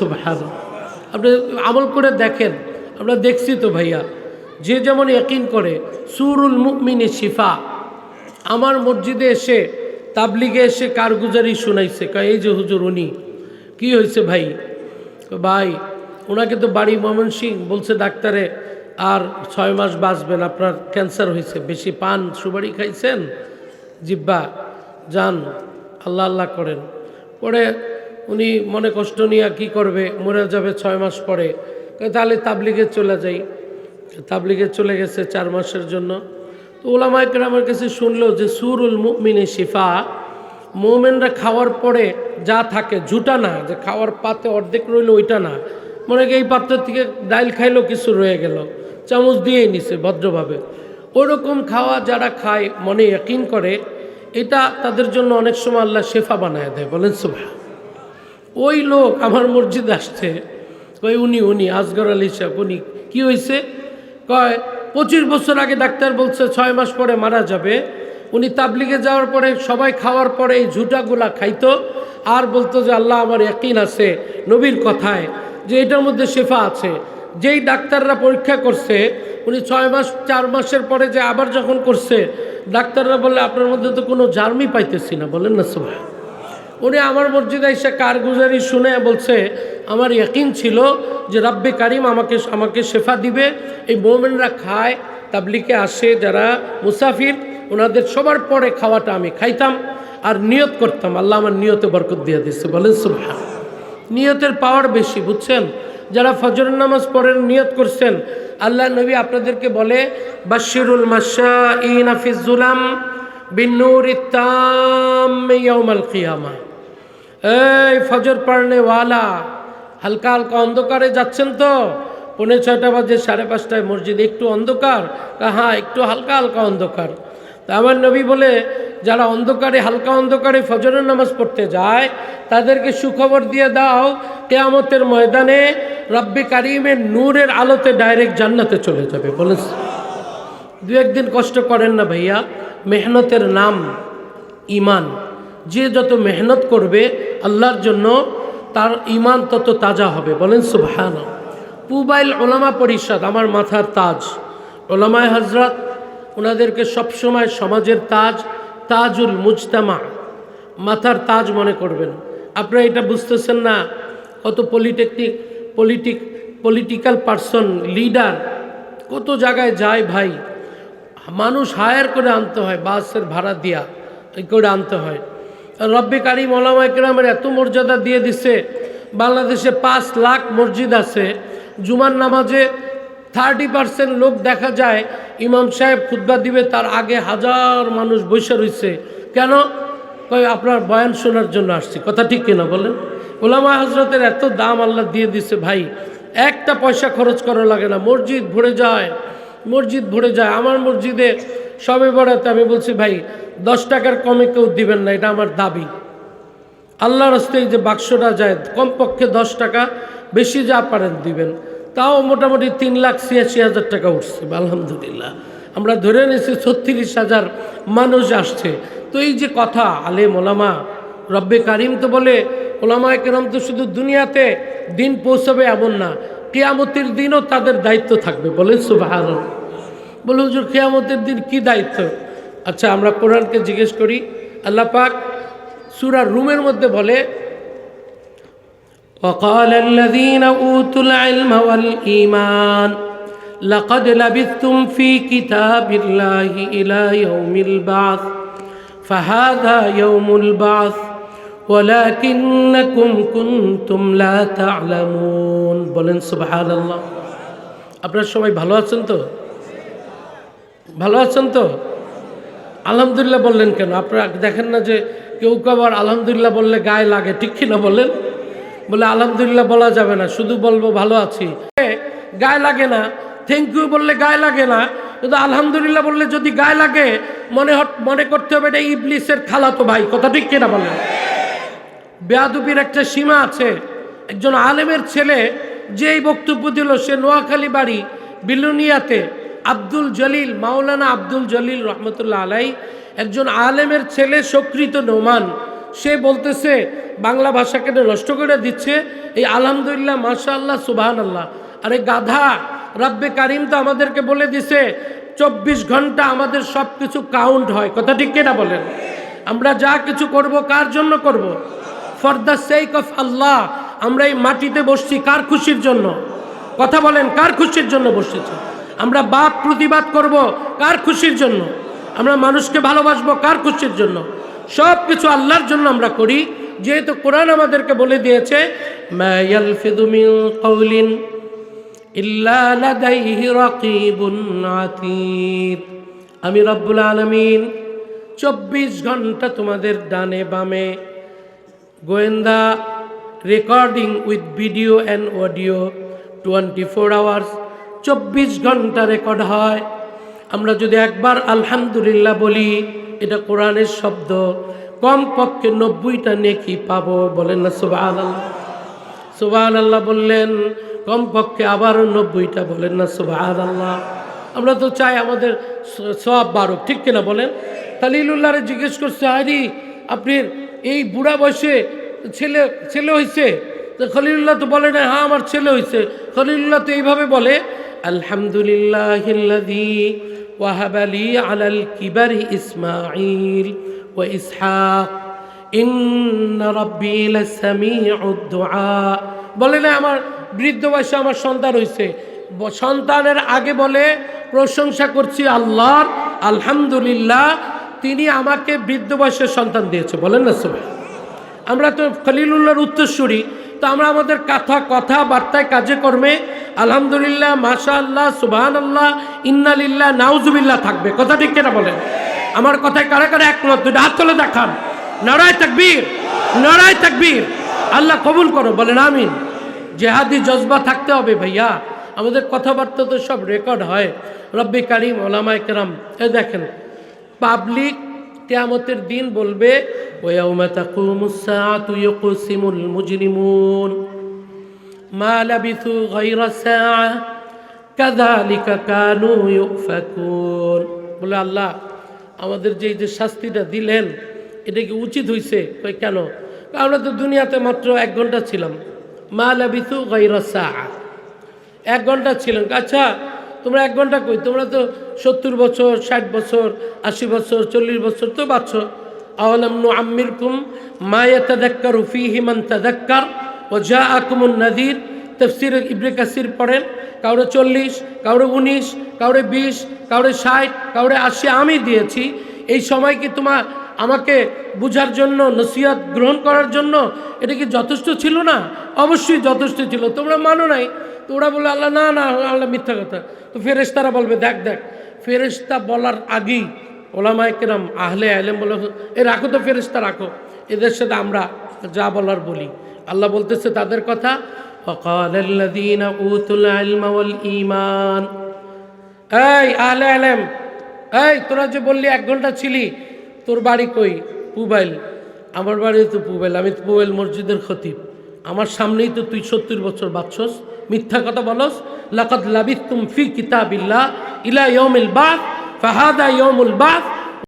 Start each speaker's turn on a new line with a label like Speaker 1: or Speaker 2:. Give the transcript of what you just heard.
Speaker 1: সুবহান আপনি আমল করে দেখেন, আমরা দেখছি তো ভাইয়া, যে যেমন একিন করে, সুরুল মুকমিনে শিফা, আমার মসজিদে এসে, তাবলিগে এসে কারগুজারি শুনাইছে, কয়, এই যে হুজুর উনি, কি হয়েছে ভাই? ভাই ওনাকে তো বাড়ি ময়মনসিং বলছে ডাক্তারে, আর ছয় মাস বাঁচবেন, আপনার ক্যান্সার হয়েছে বেশি পান সুবারি খাইছেন? জিব্বা, যান, আল্লাহ আল্লাহ করেন। পরে উনি মনে কষ্ট নিয়ে কি করবে? মরে যাবে ছয় মাস পরে। তাহলে তাবলিগে চলে যাই। তাবলিগে চলে গেছে চার মাসের জন্য। তো ওলামায় আমার কাছে শুনলো যে, সুরুল মুমিনে শিফা, মোমেনরা খাওয়ার পরে যা থাকে ঝুটা না, যে খাওয়ার পাতে অর্ধেক রইল ওইটা না। মনে এই পাত্র থেকে ডাইল খাইলো, কিছু রয়ে গেল। চামচ দিয়েই নিছে ভদ্রভাবে। ওরকম খাওয়া যারা খায়, মনে ইয়াকিন করে, এটা তাদের জন্য অনেক সময় আল্লাহ শেফা বানায় দেয়। বলেন সুভা ওই লোক আমার মসজিদ আসছে। কই উনি উনি, আসগর আলী সাহেব, উনি। কী হয়েছে কয়, পঁচিশ বছর আগে ডাক্তার বলছে ছয় মাস পরে মারা যাবে। উনি তাবলিগে যাওয়ার পরে, সবাই খাওয়ার পরে এই ঝুটাগুলা খাইতো। আর বলতো যে, আল্লাহ আমার একইন আছে, নবীর কথায়, যে এটার মধ্যে শেফা আছে। যেই ডাক্তাররা পরীক্ষা করছে, উনি ছয় মাস, চার মাসের পরে যে আবার যখন করছে, ডাক্তাররা বললে, আপনার মধ্যে তো কোনো জার্মি পাইতেছি না। বলেন না সবাই উনি আমার মসজিদে এসে কারগুজারি শুনে বলছে, আমার ইয়াকিন ছিল যে রাব্বে কারিম আমাকে আমাকে শেফা দিবে, এই মোমেনরা খায় তাবলিকে আসে যারা মুসাফির, ওনাদের সবার পরে খাওয়াটা আমি খাইতাম আর নিয়ত করতাম। আল্লাহ আমার নিয়তে বরকত দিয়ে দিচ্ছে বলেন সুবহান। নিয়তের পাওয়ার বেশি, বুঝছেন? যারা ফজরের নামাজ পড়েন, নিয়ত করছেন, আল্লাহ নবী আপনাদেরকে বলে বাশিরুল মাসা ইনাফিজুলাম বিনুর ইত্তামাল কিয়ামা। এই ফজর পড়নে ওয়ালা, হালকা হালকা অন্ধকারে যাচ্ছেন তো? পৌনে ছয়টা বাজে, সাড়ে পাঁচটায় মসজিদ, একটু অন্ধকার? হ্যাঁ একটু হালকা হালকা অন্ধকার। তা আমার নবী বলে, যারা অন্ধকারে, হালকা অন্ধকারে ফজরের নামাজ পড়তে যায়, তাদেরকে সুখবর দিয়ে দাও, কেয়ামতের ময়দানে রব্বে কারিমের নূরের আলোতে ডাইরেক্ট জান্নাতে চলে যাবে। বলে দু একদিন কষ্ট করেন না ভাইয়া? মেহনতের নাম ইমান যে যত মেহনত করবে আল্লাহর জন্য, তার ইমান তত তাজা হবে। বলেন সুবহান পুবাইল ওলামা পরিষদ, আমার মাথার তাজ। ওলামায় হজরত ওনাদেরকে সবসময় সমাজের তাজ, তাজুল মুজতামা, মাথার তাজ মনে করবেন। আপনারা এটা বুঝতেছেন না, কত polytechnic, politic, political person, leader, কত জায়গায় যায় ভাই। মানুষ হায়ার করে আনতে হয়, বাসের ভাড়া দিয়া করে আনতে হয়। রব্বে কারিম ওলামা একরামের এত মর্যাদা দিয়ে দিছে, বাংলাদেশে পাঁচ লাখ মসজিদ আছে, জুমার নামাজে থার্টি পার্সেন্ট লোক দেখা যায়, ইমাম সাহেব খুদ্া দিবে, তার আগে হাজার মানুষ বসে রয়েছে কেন? কয়, আপনার বয়ান শোনার জন্য আসছি। কথা ঠিক কিনা বলেন? ওলামা হজরতের এত দাম আল্লাহ দিয়ে দিছে, ভাই, একটা পয়সা খরচ করা লাগে না। মসজিদ ভরে যায়, মসজিদ ভরে যায়। আমার মসজিদে সবে বড়াতে আমি বলছি, ভাই, দশ টাকার কমে কেউ দিবেন না, এটা আমার দাবি। আল্লাহ রাস্তায় যে বাক্সটা যায়, কমপক্ষে দশ টাকা বেশি যা পারেন দিবেন। তাও মোটামুটি তিন লাখ ছিয়াশি হাজার টাকা উঠছে, আলহামদুলিল্লাহ। আমরা ধরে নিয়েছি ছত্রিশ হাজার মানুষ আসছে। তো এই যে কথা আলে মোলামা রব্বে কারিম তো বলে, ওলামা কেরম তো শুধু দুনিয়াতে দিন পৌঁছাবে এমন না, কেয়ামতের দিনও তাদের দায়িত্ব থাকবে, বলেন সুবাহ বলে হুজুর কেয়ামতের দিন কি দায়িত্ব আচ্ছা আমরা কোরআনকে জিজ্ঞেস করি আল্লাহ পাক সুরা রুমের মধ্যে বলে وقال الذين أوتوا العلم والإيمان لقد لبثتم في كتاب الله إلى يوم البعث فهذا يوم البعث ولكنكم كنتم لا تعلمون বলেন সুবহান আল্লাহ আপনারা সবাই ভালো আছেন তো ভালো আছেন তো? আলহামদুলিল্লাহ বললেন কেন? আপনারা দেখেন না যে কেউ আবার আলহামদুলিল্লাহ বললে গায়ে লাগে, ঠিক কিনা বলেন বলে আলহামদুলিল্লাহ বলা যাবে না, শুধু বলব ভালো আছি। গায়ে লাগে না থ্যাংক ইউ বললে গায়ে লাগে না, কিন্তু আলহামদুলিল্লাহ বললে যদি গায়ে লাগে, মনে মনে করতে হবে এটা ইবলিসের খালাতো ভাই, কথা ঠিক কিনা বলেন? বেয়াদুপির একটা সীমা আছে, একজন আলেমের ছেলে যেই বক্তব্য দিল, সে নোয়াখালী বাড়ি, বিলুনিয়াতে আব্দুল জলিল, মাওলানা আব্দুল জলিল রহমতুল্লাহ আলাই, একজন আলেমের ছেলে সক্রিত নোমান। সে বলতেছে, বাংলা ভাষাকে নষ্ট করে দিচ্ছে। এই আলহামদুলিল্লাহ মাশা আল্লাহ সুবাহান আল্লাহ আরে গাধা, রাব্বে কারিম তো আমাদেরকে বলে দিছে, চব্বিশ ঘণ্টা আমাদের সব কিছু কাউন্ট হয়। কথা ঠিক কিনা বলেন? আমরা যা কিছু করব, কার জন্য করব? For the sake of Allah, আমরা এই মাটিতে বসছি কার খুশির জন্য? কথা বলেন, কার খুশির জন্য বসেছি? আমরা বাপ প্রতিবাদ করব কার খুশির জন্য? আমরা মানুষকে ভালোবাসবো কার খুশির জন্য? সব কিছু আল্লাহর জন্য আমরা করি। যেহেতু কোরআন আমাদেরকে বলে দিয়েছে আমি রব্বুল আলামিন চব্বিশ ঘণ্টা তোমাদের ডানে বামে গোয়েন্দা recording with video and audio twenty four hours চব্বিশ ঘণ্টা রেকর্ড হয়। আমরা যদি একবার আলহামদুলিল্লাহ বলি, এটা কোরআনের শব্দ, কমপক্ষে নব্বইটা নেকি পাবো, বলেন না সুবাহ সুবাহ আল্লাহ বললেন, কমপক্ষে আবারও নব্বইটা, বলেন না সুবাহ আল্লাহ আমরা তো চাই আমাদের সব বারো ঠিক কিনা বলেন? তালিলুল্লাহরে জিজ্ঞেস করছে, আরি, আপনি এই বুড়া বয়সে ছেলে ছেলে হয়েছে তো খলিলুল্লাহ তো বলে না হ্যাঁ আমার ছেলে হয়েছে খলিলুল্লাহ তো এইভাবে বলে আলহামদুলিল্লাহ ওয়াহাবালি আলাল কিবারি ইসমাইল ও ইসহাক। ইন্না রব্বি লাসামিউদ দুআ। বলে না, আমার বৃদ্ধ বয়সে আমার সন্তান হয়েছে সন্তানের আগে বলে, প্রশংসা করছি আল্লাহর। আলহামদুলিল্লাহ, তিনি আমাকে বৃদ্ধ বয়সের সন্তান দিয়েছে। বলেন না সবাই আমরা তো খলিলুল্লাহর উত্তরসূরি। তো আমরা আমাদের কথা কথা, বার্তায় কাজে কর্মে আলহামদুলিল্লাহ মাশা আল্লাহ সুবাহান আল্লাহ ইন্নালিল্লাহ, নাউজুবিল্লাহ থাকবে। কথা ঠিক কেনা বলেন? আমার কথায় কারা কারা একমত? দুটো হাত তুলে দেখান। নড়াই তাকবীর নড়াই তাকবীর। আল্লাহ কবুল করো, বলেন আমিন। জেহাদি জজবা থাকতে হবে ভাইয়া। আমাদের কথাবার্তা তো সব রেকর্ড হয়। রব্বি কারিম, ওলামায় কেরাম। এ দেখেন, পাবলিক কেয়ামতের দিন বলবে বলে আল্লাহ, আমাদের যে যে শাস্তিটা দিলেন, এটা কি উচিত হইছে? কই কেন? আমরা তো দুনিয়াতে মাত্র এক ঘণ্টা ছিলাম। মা লাবিথু গায়রা এক ঘণ্টা ছিলেন। আচ্ছা তোমরা এক ঘণ্টা কই? তোমরা তো সত্তর বছর, ষাট বছর, আশি বছর, চল্লিশ বছর তো বাঁচ। আওয়ালাম নু আম্মির কুম মায়া তাদাক্কার ফিহি মান তাদাক্কার ও যা আকুমুন নাদির তফসির ইবনে কাসির পড়েন, কাউরে চল্লিশ, কাউরে উনিশ, কাউরে বিশ, কাউরে ষাট, কাউরে আশি। আমি দিয়েছি। এই সময় কি তোমার আমাকে বুঝার জন্য, নসিহত গ্রহণ করার জন্য এটা কি যথেষ্ট ছিল না? অবশ্যই যথেষ্ট ছিল। তোমরা মানো নাই। তো ওরা বলে আল্লাহ, না না, আল্লাহ মিথ্যা কথা। তো ফেরেশতারা বলবে, দেখ দেখ, ফেরেশতা বলার আগেই ওলামায় ওলামাইকেরাম আহলে আলেম বলে, এ রাখো তো ফেরেশতা রাখো, এদের সাথে আমরা যা বলার বলি। আল্লাহ বলতেছে তাদের কথা ইমান এই আহলে আলেম, এই তোরা যে বললি এক ঘণ্টা ছিলি, তোর বাড়ি কই? পুবাইল। আমার বাড়ি তো পুবাইল, আমি পুবাইল মসজিদের খতিব। আমার সামনেই তো তুই সত্তর বছর বাচ্চস মিথ্যা কথা বলস। লাকাদ লাবিতুম ফি কিতাবিল্লাহ ইলা ইয়াউমিল বাস ফাহাদা ইয়াউমুল বাথ